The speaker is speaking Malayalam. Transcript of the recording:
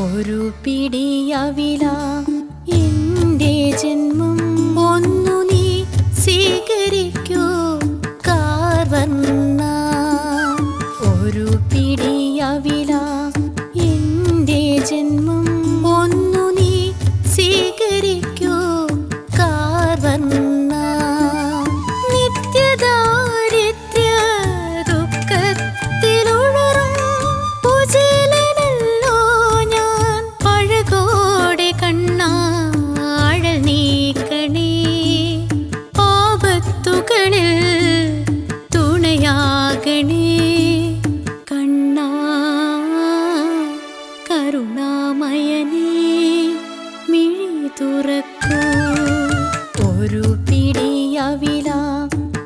ഒരു പിടിയവില. എന്റെ ജന്മം ഒന്നു നീ സ്വീകരിക്കൂ കാർവന്ന ഒരു പിടിയവിലാ. കരുണാകണേ കണ്ണാ കരുണാമയനേ മിഴി തുറക്കൂ ഒരു പിടിയവി